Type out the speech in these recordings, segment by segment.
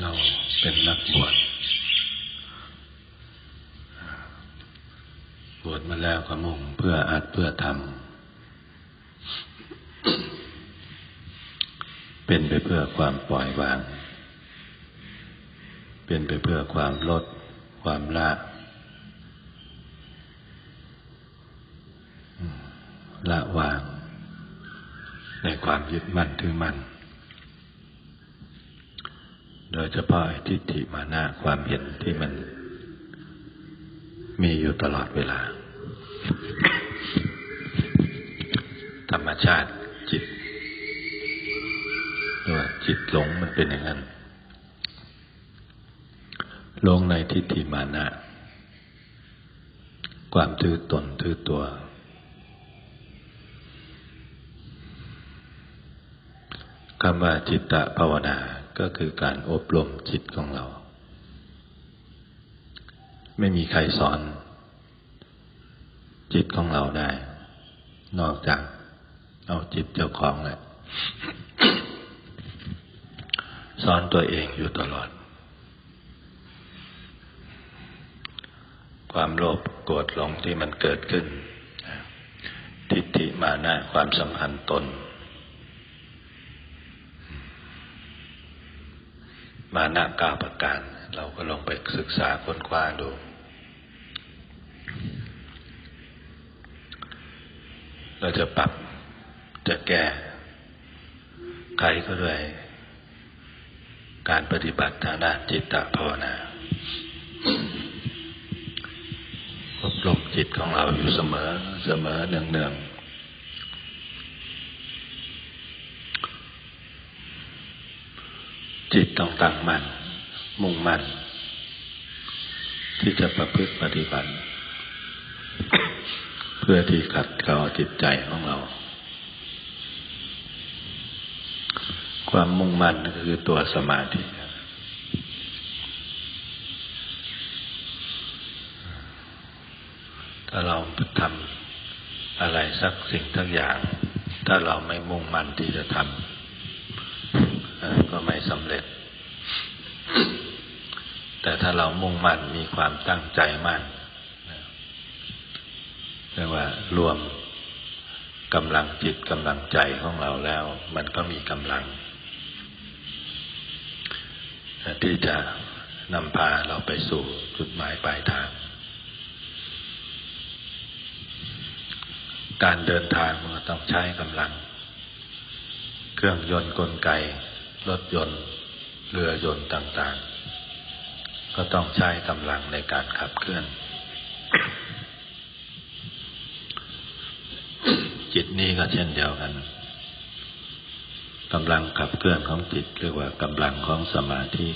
เราเป็นนักบวชบวชมาแล้วก็มุ่งเพื่ออัดเพื่อทำเป็นไปเพื่อความปล่อยวาง เป็นไปเพื่อความลด ความละ ละวาง ในความยึดมั่นถือมั่น โดยเฉพาะทิฏฐิมานะความเห็นที่มันมีอยู่ตลอดเวลา ธรรมชาติจิตว่าจิตหลงมันเป็นอย่างนั้นหลงในทิฏฐิมานะ ความถือตนถือตัว คำว่าจิตตภาวนา ก็คือการอบรมจิตของเรา ไม่มีใครสอน จิตของเราได้ นอกจากเอาจิตเจ้าของแหละสอนตัวเองอยู่ตลอด ความโลภโกรธหลงที่มันเกิดขึ้น ทิฏฐิมานะความสำคัญตน มานะกาประการ เราก็ลองไปศึกษาค้นคว้าดู เราจะปรับจะแก้ไขก็ด้วย การปฏิบัติทางด้านจิตตภาวนาอบรมจิตของเราอยู่เสมอเสมอเนืองเนือง จิตต้องตั้งมัน่นมุ่งมั่นที่จะประพฤติปฏิบัติ เพื่อที่ขัดเกลาจิตใจของเรา ความมุ่งมั่นคือตัวสมาธิถ้าเราทำอะไรสักสิ่งทั้งอย่าง ถ้าเราไม่มุ่งมั่นที่จะทำ สำเร็จ แต่ถ้าเรามุ่งมั่นมีความตั้งใจมั่นเรียกว่ารวมกำลังจิตกำลังใจของเราแล้ว มันก็มีกำลัง ที่จะนำพาเราไปสู่จุดหมายปลายทาง การเดินทางมันต้องใช้กำลัง เครื่องยนต์กลไก รถยนต์ เรือยนต์ต่างๆ ก็ต้องใช้กำลังในการขับเคลื่อน จิตนี้ก็เช่นเดียวกันกำลังขับเคลื่อนของจิตเรียกว่ากำลังของสมาธิ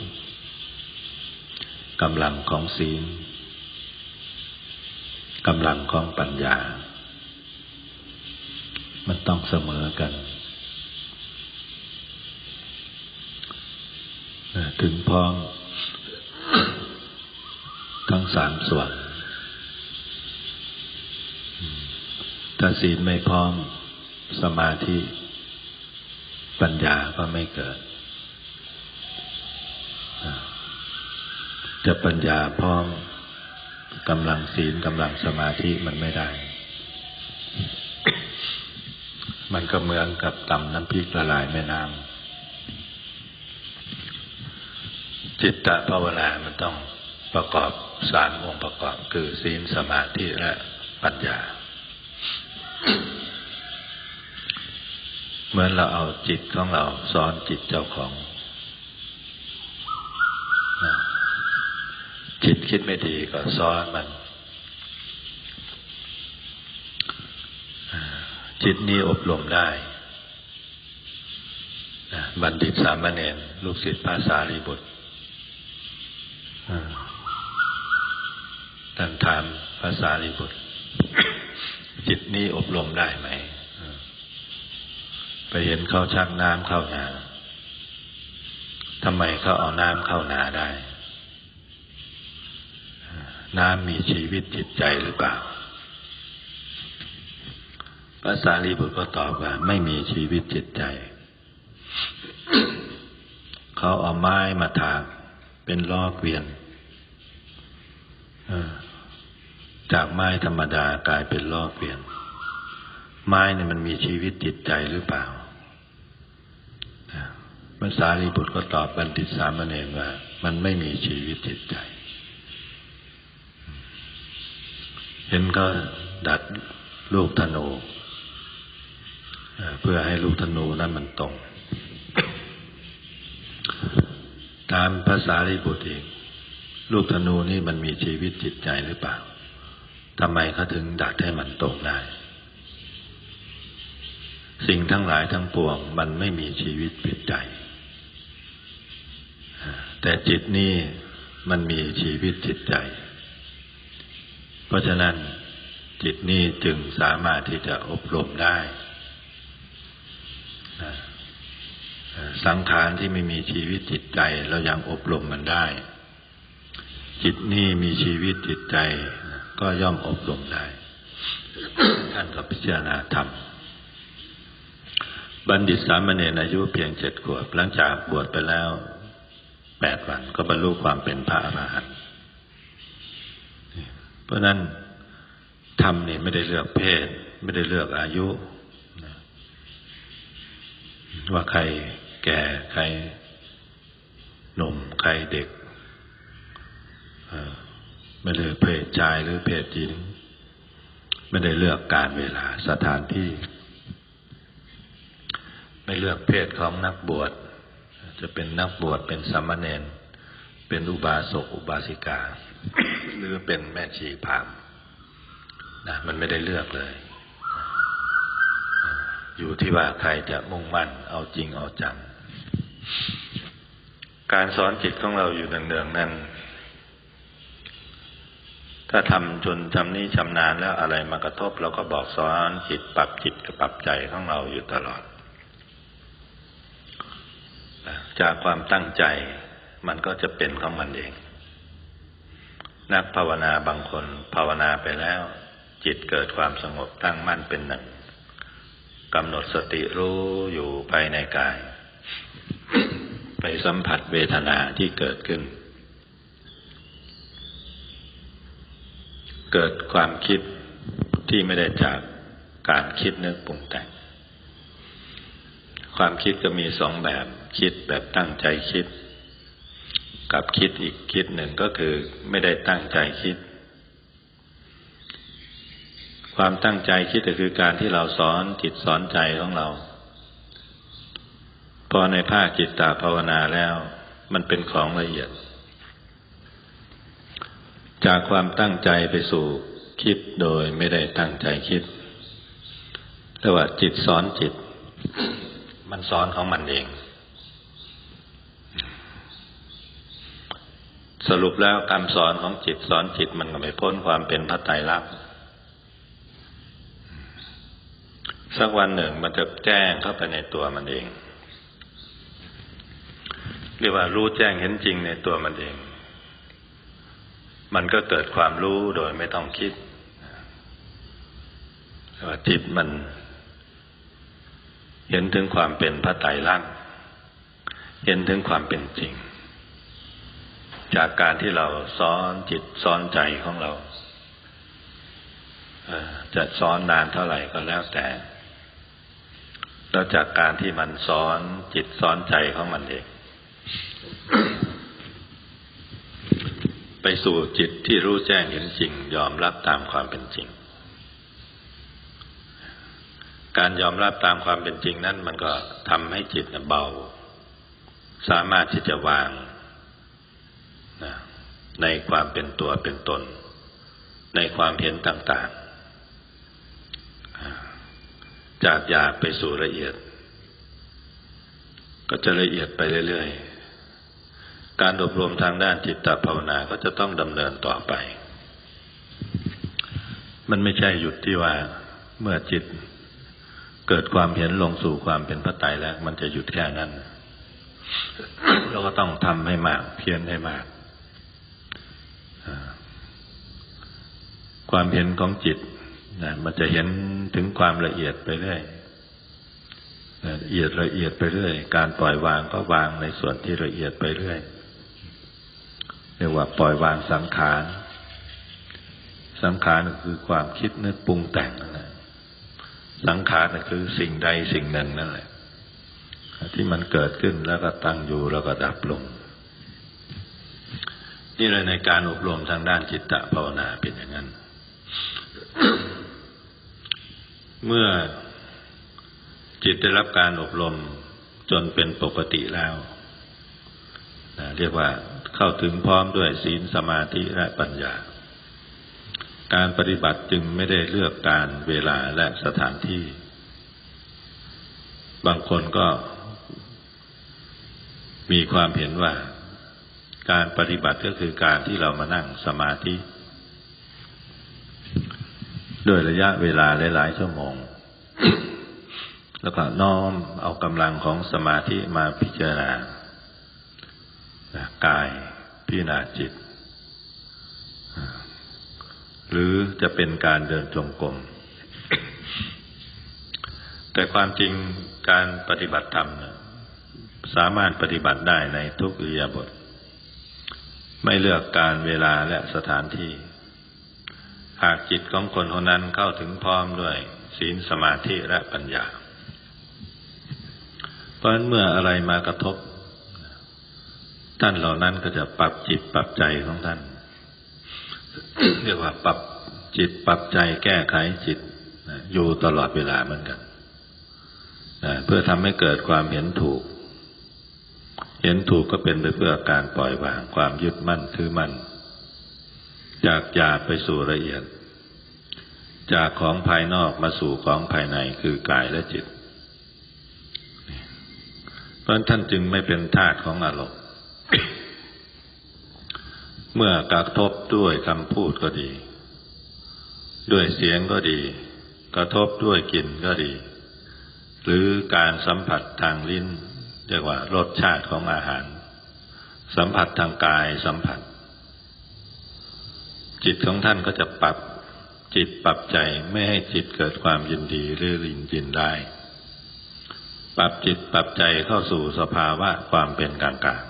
กำลังของศีลกำลังของปัญญา มันต้องเสมอกัน ถึงพร้อม ทั้งสามส่วน ถ้าศีลไม่พร้อมสมาธิปัญญาก็ไม่เกิด จะปัญญาพร้อมกำลังศีลกำลังสมาธิมันไม่ได้ มันก็เหมือนกับตำน้ำพริกละลายแม่น้ำ จิตตภาวนา มันต้องประกอบสามองค์ประกอบ คือศีลสมาธิและปัญญา เหมือนเราเอาจิตของเราสอนจิตเจ้าของ จิตคิดไม่ดีก็สอนมัน จิตนี้อบรมได้บัณฑิตสามเณรลูกศิษย์ภาษาลีบุตร ท่านถามภาษาลิบุตร จิตนี้อบรมได้ไหม ไปเห็นเขาชักน้ำเข้านาทำไมเขาเอาน้ำเข้านาได้ น้ำมีชีวิตจิตใจหรือเปล่าภาษาลีบุตรก็ตอบว่า ไม่มีชีวิตจิตใจ เขาเอาไม้มาถาก เป็นล้อเกวียนจากไม้ธรรมดากลายเป็นล้อเกวียน ไม้เนี่ยมันมีชีวิตจิตใจหรือเปล่าภาษาลีบุตรก็ตอบบัณฑิตสามเณรว่า มันไม่มีชีวิตจิตใจ เห็นก็ดัดลูกธนูเพื่อให้ลูกธนูนั้นมันตรง ตามภาษาลีบุตรเองลูกธนูนี่มันมีชีวิตจิตใจหรือเปล่าทำไมเขาถึงดัดให้มันตรงได้ สิ่งทั้งหลายทั้งปวง มันไม่มีชีวิตจิตใจ แต่จิตนี่มันมีชีวิตจิตใจ เพราะฉะนั้นจิตนี่จึงสามารถที่จะอบรมได้ สังขารที่ไม่มีชีวิตจิตใจ เรายังอบรมมันได้ จิตนี่มีชีวิตจิตใจ ก็ย่อมอบรมได้ ท่านก็พิจารณาธรรม บัณฑิตสามเณรอายุเพียงเจ็ดขวบ หลังจากบวชไปแล้วแปดวันก็บรรลุความเป็นพระอรหันต์เพราะนั้นธรรมนี่ไม่ได้เลือกเพศ ไม่ได้เลือกอายุว่าใคร แก่ใครหนุ่มใครเด็กไม่เลือเพศชายหรือเพศหญิงไม่ได้เลือกการเวลาสถานที่ ไม่เลือกเพศของนักบวช จะเป็นนักบวชเป็นสามเณรเป็นอุบาสกอุบาสิกา หรือเป็นแม่ชีพามนะมันไม่ได้เลือกเลย อยู่ที่ว่าใครจะมุ่งมั่นเอาจริงเอาจัง การสอนจิตของเราอยู่เนืองๆนั้น ถ้าทำจนทำนี้ชำนาญแล้วอะไรมากระทบ เราก็บอกสอนจิตปรับจิตกับปรับใจของเราอยู่ตลอด จากความตั้งใจมันก็จะเป็นของมันเอง นักภาวนาบางคนภาวนาไปแล้ว จิตเกิดความสงบตั้งมั่นเป็นหนึ่งกำหนดสติรู้อยู่ภายในกาย ไปสัมผัสเวทนาที่เกิดขึ้น เกิดความคิดที่ไม่ได้จากการคิดนึกปรุงแต่ง ความคิดก็มีสองแบบคิดแบบตั้งใจคิด กับคิดอีกคิดหนึ่งก็คือไม่ได้ตั้งใจคิด ความตั้งใจคิดก็คือการที่เราสอนจิตสอนใจของเรา พอในภาคจิตตาภาวนาแล้ว มันเป็นของละเอียด จากความตั้งใจไปสู่คิดโดยไม่ได้ตั้งใจคิด แต่ว่าจิตสอนจิต มันสอนของมันเอง สรุปแล้วคำสอนของจิตสอนจิตมันก็ไม่พ้นความเป็นพระไตรลักษณ์สักวันหนึ่งมันจะแจ้งเข้าไปในตัวมันเอง เรียกว่ารู้แจ้งเห็นจริงในตัวมันเอง มันก็เกิดความรู้โดยไม่ต้องคิดว่าจิตมัน เห็นถึงความเป็นพระไตรลักษณ์เห็นถึงความเป็นจริง จากการที่เราซ้อนจิตซ้อนใจของเราจะซ้อนนานเท่าไหร่ก็แล้วแต่ แล้วจากการที่มันซ้อนจิตซ้อนใจของมันเอง ไปสู่จิตที่รู้แจ้งเห็นจริง ยอมรับตามความเป็นจริง การยอมรับตามความเป็นจริงนั้นมันก็ทำให้จิตเบา สามารถที่จะวางในความเป็นตัวเป็นตน ในความเห็นต่างๆ จากหยาบไปสู่ละเอียด ก็จะละเอียดไปเรื่อยๆ การอบรมทางด้านจิตตภาวนาก็จะต้องดำเนินต่อไป มันไม่ใช่หยุดที่ว่าเมื่อจิตเกิดความเห็นลงสู่ความเป็นพระไตรแล้ว มันจะหยุดแค่นั้น เราก็ต้องทำให้มาก เพียรให้มาก ความเห็นของจิตนะมันจะเห็นถึงความละเอียดไปเรื่อยละเอียดละเอียดไปเรื่อย การปล่อยวางก็วางในส่วนที่ละเอียดไปเรื่อย เรียกว่าปล่อยวางสังขาร สังขารคือความคิดนึกปรุงแต่งนั่นแหละสังขารคือสิ่งใดสิ่งหนึ่งนั่นแหละ ที่มันเกิดขึ้นแล้วก็ตั้งอยู่แล้วก็ดับลง นี่เลยในการอบรมทางด้านจิตตภาวนาเป็นอย่างนั้น เมื่อจิตได้รับการอบรมจนเป็นปกติแล้วเรียกว่า เข้าถึงพร้อมด้วยศีลสมาธิและปัญญา การปฏิบัติจึงไม่ได้เลือกการเวลาและสถานที่ บางคนก็มีความเห็นว่า การปฏิบัติก็คือการที่เรามานั่งสมาธิด้วยระยะเวลาหลาย ๆ ชั่วโมง แล้วก็น้อมเอากำลังของสมาธิมาพิจารณา กายพิจารณาจิต หรือจะเป็นการเดินจงกรมแต่ความจริงการปฏิบัติธรรมสามารถปฏิบัติได้ในทุกอิยาบถไม่เลือกการเวลาและสถานที่ หากจิตของคนคนนั้นเข้าถึงพร้อมด้วยศีลสมาธิและปัญญา เพราะฉะนั้นเมื่ออะไรมากระทบ ท่านเหล่านั้นก็จะปรับจิตปรับใจของท่าน เรียกว่าปรับจิตปรับใจแก้ไขจิตอยู่ตลอดเวลาเหมือนกันเพื่อทำให้เกิดความเห็นถูก เห็นถูกก็เป็นไปเพื่อการปล่อยวางความยึดมั่นถือมั่น จากหยาบไปสู่ละเอียด จากของภายนอกมาสู่ของภายในคือกายและจิต เพราะท่านจึงไม่เป็นทาสของอารมณ์ เมื่อกระทบด้วยคำพูดก็ดี ด้วยเสียงก็ดี กระทบด้วยกลิ่นก็ดี หรือการสัมผัสทางลิ้นเรียกว่ารสชาติของอาหาร สัมผัสทางกายสัมผัส จิตของท่านก็จะปรับจิตปรับใจไม่ให้จิตเกิดความยินดีหรือรินยินได้ ปรับจิตปรับใจเข้าสู่สภาวะความเป็นกลางกลาง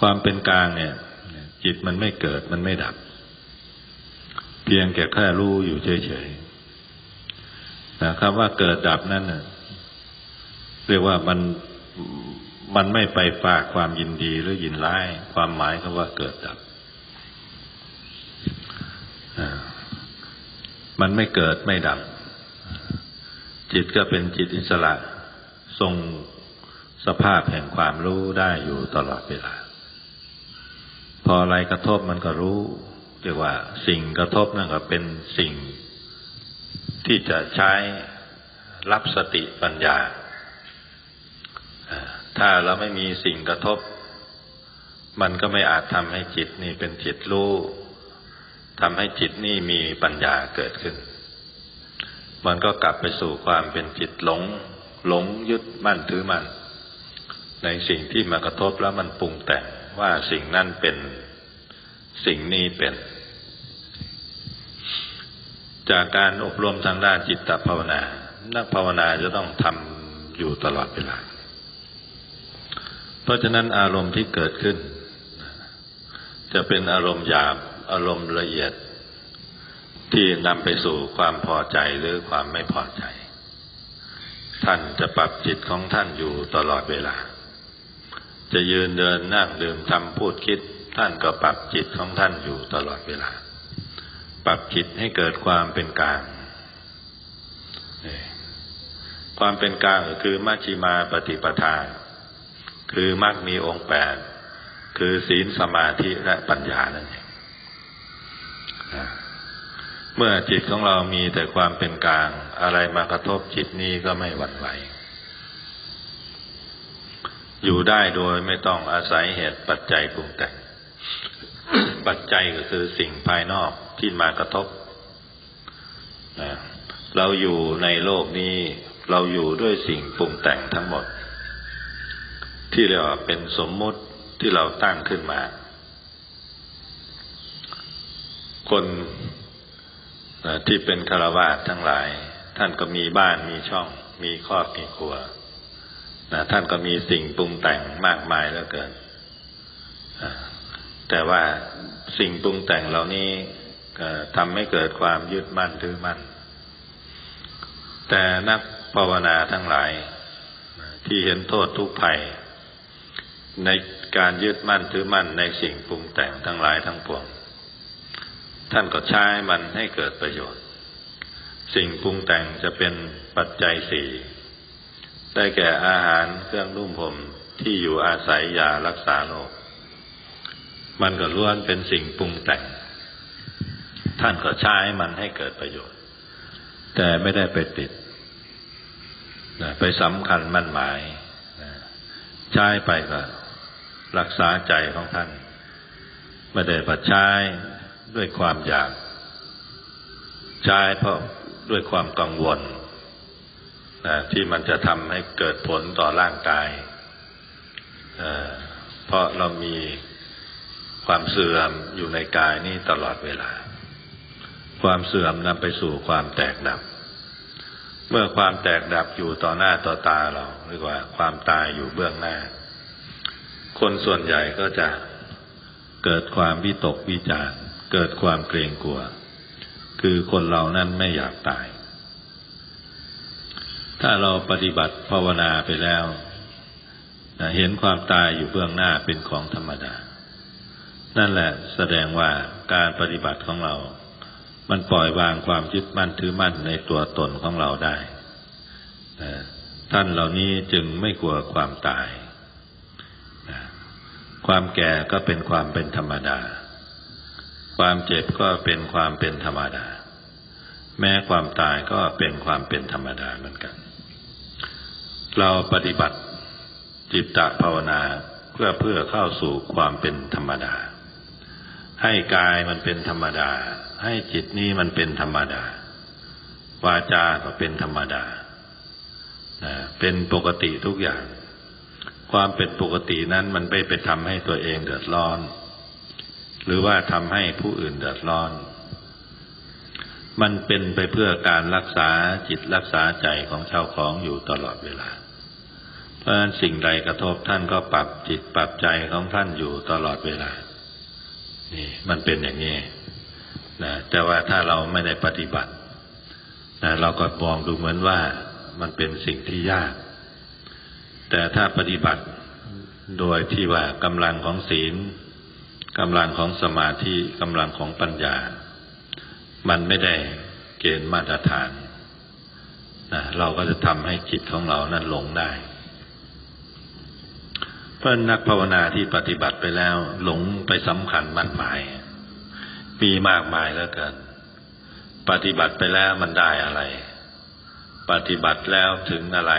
ความเป็นกลางเนี่ย จิตมันไม่เกิดมันไม่ดับ เพียงแค่แค่รู้อยู่เฉยๆนะคำว่าเกิดดับนั่นเรียกว่ามันมันไม่ไปฝากความยินดีหรือยินร้าย ความหมายคำว่าเกิดดับมันไม่เกิดไม่ดับ จิตก็เป็นจิตอิสระทรงสภาพแห่งความรู้ได้อยู่ตลอดเวลา พออะไรกระทบมันก็รู้เรียกว่า สิ่งกระทบนั่นก็เป็นสิ่งที่จะใช้รับสติปัญญา ถ้าเราไม่มีสิ่งกระทบ มันก็ไม่อาจทำให้จิตนี่เป็นจิตรู้ทำให้จิตนี่มีปัญญาเกิดขึ้น มันก็กลับไปสู่ความเป็นจิตหลง หลงยึดมั่นถือมั่นในสิ่งที่มากระทบแล้วมันปรุงแต่ง ว่าสิ่งนั้นเป็นสิ่งนี้เป็น จากการอบรมทางด้านจิตตภาวนา นักภาวนาจะต้องทำอยู่ตลอดเวลา เพราะฉะนั้นอารมณ์ที่เกิดขึ้น จะเป็นอารมณ์หยาบอารมณ์ละเอียด ที่นำไปสู่ความพอใจหรือความไม่พอใจ ท่านจะปรับจิตของท่านอยู่ตลอดเวลา จะยืนเดินนั่งดื่มทำพูดคิด ท่านก็ปรับจิตของท่านอยู่ตลอดเวลา ปรับจิตให้เกิดความเป็นกลางความเป็นกลางคือมัชฌิมาปฏิปทา คือมรรคมีองค์แปดคือศีลสมาธิและปัญญานั่นเองเมื่อจิตของเรามีแต่ความเป็นกลาง อะไรมากระทบจิตนี้ก็ไม่หวั่นไหว อยู่ได้โดยไม่ต้องอาศัยเหตุปัจจัยปรุงแต่ง ปัจจัยก็คือสิ่งภายนอกที่มากระทบเราอยู่ในโลกนี้เราอยู่ด้วยสิ่งปรุงแต่งทั้งหมด ที่เรียกว่าเป็นสมมุติที่เราตั้งขึ้นมา คนที่เป็นคารวะทั้งหลาย ท่านก็มีบ้านมีช่อง มีครอบมีครัว นะท่านก็มีสิ่งปรุงแต่งมากมายเหลือเกิน แต่ว่าสิ่งปรุงแต่งเหล่านี้ทำให้เกิดความยึดมั่นถือมั่น แต่นักภาวนาทั้งหลาย ที่เห็นโทษทุกภัย ในการยึดมั่นถือมั่นในสิ่งปรุงแต่งทั้งหลายทั้งปวง ท่านก็ใช้มันให้เกิดประโยชน์ สิ่งปรุงแต่งจะเป็นปัจจัยสี่ ได้แก่อาหารเครื่องนุ่มห่มที่อยู่อาศัยยารักษาโรคมันก็ล้วนเป็นสิ่งปรุงแต่ง ท่านก็ใช้มันให้เกิดประโยชน์ แต่ไม่ได้ไปติดไปสำคัญมั่นหมายใช้ไปก็รักษาใจของท่าน ไม่ได้ปัดใช้ด้วยความอยาก ใช้เพราะด้วยความกังวล นะที่มันจะทำให้เกิดผลต่อร่างกายเเพราะเรามีความเสื่อมอยู่ในกายนี้ตลอดเวลา ความเสื่อมนำไปสู่ความแตกดับ เมื่อความแตกดับอยู่ต่อหน้าต่อตาเราเรียกว่า ความตายอยู่เบื้องหน้า คนส่วนใหญ่ก็จะเกิดความวิตกวิจารเกิดความเกรงกลัว คือคนเรานั้นไม่อยากตาย ถ้าเราปฏิบัติภาวนาไปแล้วเห็นความตายอยู่เบื้องหน้าเป็นของธรรมดา นั่นแหละแสดงว่าการปฏิบัติของเรา มันปล่อยวางความยึดมั่นถือมั่นในตัวตนของเราได้ท่านเหล่านี้จึงไม่กลัวความตายความแก่ก็เป็นความเป็นธรรมดา ความเจ็บก็เป็นความเป็นธรรมดา แม้ความตายก็เป็นความเป็นธรรมดาเหมือนกัน เราปฏิบัติจิตตภาวนาเพื่อเพื่อเข้าสู่ความเป็นธรรมดา ให้กายมันเป็นธรรมดา ให้จิตนี้มันเป็นธรรมดาวาจาก็เป็นธรรมดาเป็นปกติทุกอย่าง ความเป็นปกตินั้นมันไม่ไปทำให้ตัวเองเดือดร้อน หรือว่าทำให้ผู้อื่นเดือดร้อน มันเป็นไปเพื่อการรักษาจิตรักษาใจของชาวของอยู่ตลอดเวลา เพราะฉะนั้นสิ่งใดกระทบท่านก็ปรับจิตปรับใจของท่านอยู่ตลอดเวลา นี่มันเป็นอย่างนี้นะแต่ว่าถ้าเราไม่ได้ปฏิบัตินะเราก็มองดูเหมือนว่ามันเป็นสิ่งที่ยาก แต่ถ้าปฏิบัติโดยที่ว่ากำลังของศีลกำลังของสมาธิกำลังของปัญญา มันไม่ได้เกณฑ์มาตรฐานนะเราก็จะทำให้จิตของเรานั้นหลงได้ พราะนักภาวนาที่ปฏิบัติไปแล้ว หลงไปสำคัญมั่นหมาย มีมากมายแล้วเกิน ปฏิบัติไปแล้วมันได้อะไร ปฏิบัติแล้วถึงอะไร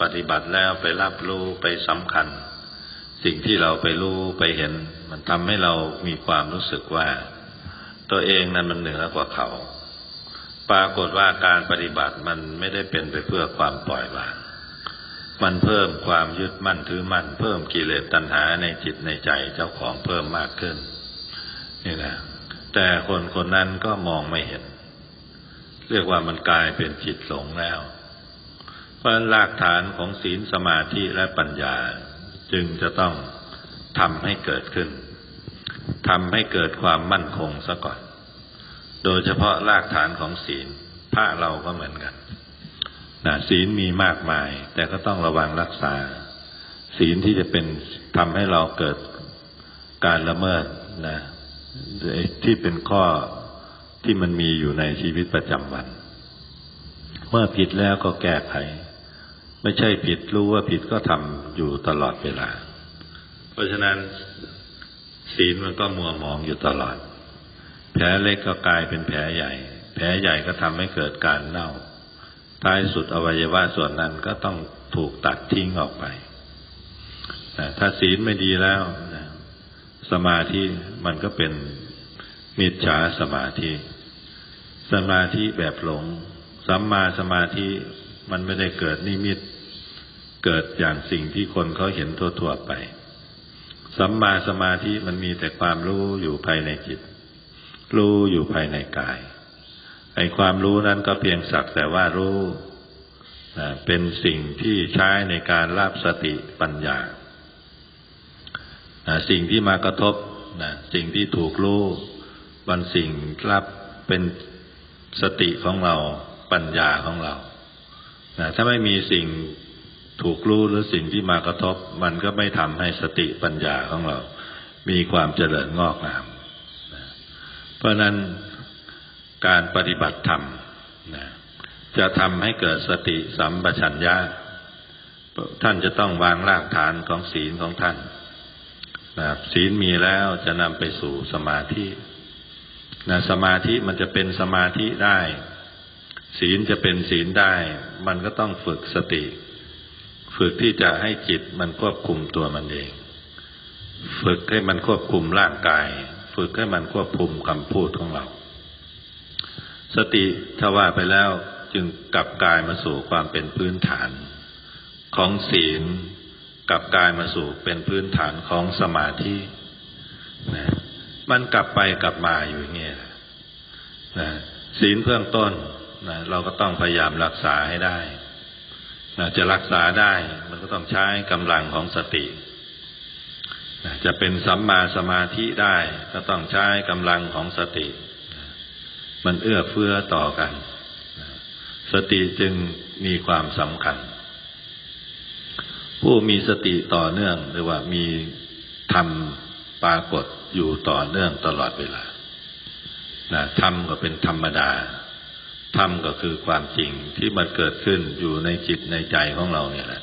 ปฏิบัติแล้วไปรับรู้ไปสำคัญ สิ่งที่เราไปรู้ไปเห็น มันทำให้เรามีความรู้สึกว่า ตัวเองนั้นมันเหนือกว่าเขา ปรากฏว่าการปฏิบัติมันไม่ได้เป็นไปเพื่อความปล่อยวาง มันเพิ่มความยึดมั่นถือมั่นเพิ่มกิเลสตัณหาในจิตในใจเจ้าของเพิ่มมากขึ้น นี่นะแต่คนคนนั้นก็มองไม่เห็น เรียกว่ามันกลายเป็นจิตหลงแล้ว เพราะรากฐานของศีลสมาธิและปัญญา จึงจะต้องทำให้เกิดขึ้นทำให้เกิดความมั่นคงซะก่อน โดยเฉพาะรากฐานของศีลพระเราก็เหมือนกัน นะศีลมีมากมาย แต่ก็ต้องระวังรักษา ศีลที่จะเป็นทำให้เราเกิดการละเมิดนะที่เป็นข้อที่มันมีอยู่ในชีวิตประจำวัน เมื่อผิดแล้วก็แก้ไข ไม่ใช่ผิดรู้ว่าผิดก็ทำอยู่ตลอดเวลา เพราะฉะนั้น ศีลมันก็มัวมองอยู่ตลอด แผลเล็กก็กลายเป็นแผลใหญ่ แผลใหญ่ก็ทำให้เกิดการเน่า ท้ายสุดอวัยวะส่วนนั้นก็ต้องถูกตัดทิ้งออกไปถ้าศีลไม่ดีแล้วสมาธิมันก็เป็นมิจฉาสมาธิ สมาธิแบบหลง สัมมาสมาธิมันไม่ได้เกิดนิมิต เกิดอย่างสิ่งที่คนเขาเห็นทั่วๆไป สัมมาสมาธิมันมีแต่ความรู้อยู่ภายในจิต รู้อยู่ภายในกาย ไอ้ความรู้นั้นก็เพียงสักแต่ว่ารู้เป็นสิ่งที่ใช้ในการรับสติปัญญา สิ่งที่มากระทบสิ่งที่ถูกรู้มันสิ่งรับเป็นสติของเราปัญญาของเรา ถ้าไม่มีสิ่งถูกรู้หรือสิ่งที่มากระทบ มันก็ไม่ทำให้สติปัญญาของเรา มีความเจริญงอกงาม เพราะนั้น การปฏิบัติธรรมนะจะทำให้เกิดสติสัมปชัญญะท่านจะต้องวางรากฐานของศีลของท่านนะศีลมีแล้วจะนำไปสู่สมาธินะสมาธิมันจะเป็นสมาธิได้ ศีลจะเป็นศีลได้ มันก็ต้องฝึกสติ ฝึกที่จะให้จิตมันควบคุมตัวมันเอง ฝึกให้มันควบคุมร่างกาย ฝึกให้มันควบคุมคำพูดของเรา สติถ้าว่าไปแล้วจึงกลับกายมาสู่ความเป็นพื้นฐาน ของศีลกลับกายมาสู่เป็นพื้นฐานของสมาธินะมันกลับไปกลับมาอยู่อย่างเงี้ยนะศีลเบื้องต้นนะเราก็ต้องพยายามรักษาให้ได้นะจะรักษาได้ มันก็ต้องใช้กำลังของสตินะจะเป็นสัมมาสมาธิได้ ก็ต้องใช้กำลังของสตินะ มันเอื้อเฟื้อต่อกัน สติจึงมีความสำคัญ ผู้มีสติต่อเนื่องหรือว่ามีธรรมปรากฏอยู่ต่อเนื่องตลอดเวลานะธรรมก็เป็นธรรมดา ธรรมก็คือความจริงที่มันเกิดขึ้นอยู่ในจิตในใจของเราเนี่ยแหละ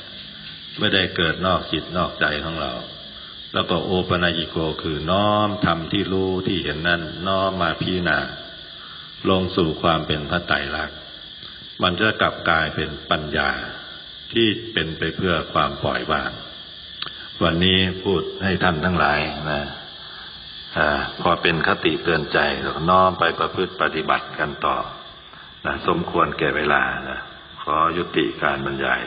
ไม่ได้เกิดนอกจิตนอกใจของเรา แล้วก็โอปนายิโกคือน้อมทำที่รู้ที่เห็นนั่นน้อมมาพิจารณา ลงสู่ความเป็นพระไตรลักษณ์ มันจะกลับกลายเป็นปัญญาที่เป็นไปเพื่อความปล่อยวาง วันนี้พูดให้ท่านทั้งหลายนะอาพอเป็นคติเตือนใจแล้วน้อมไปประพฤติปฏิบัติกันต่อนะสมควรแก่เวลานะขอยุติการบรรยาย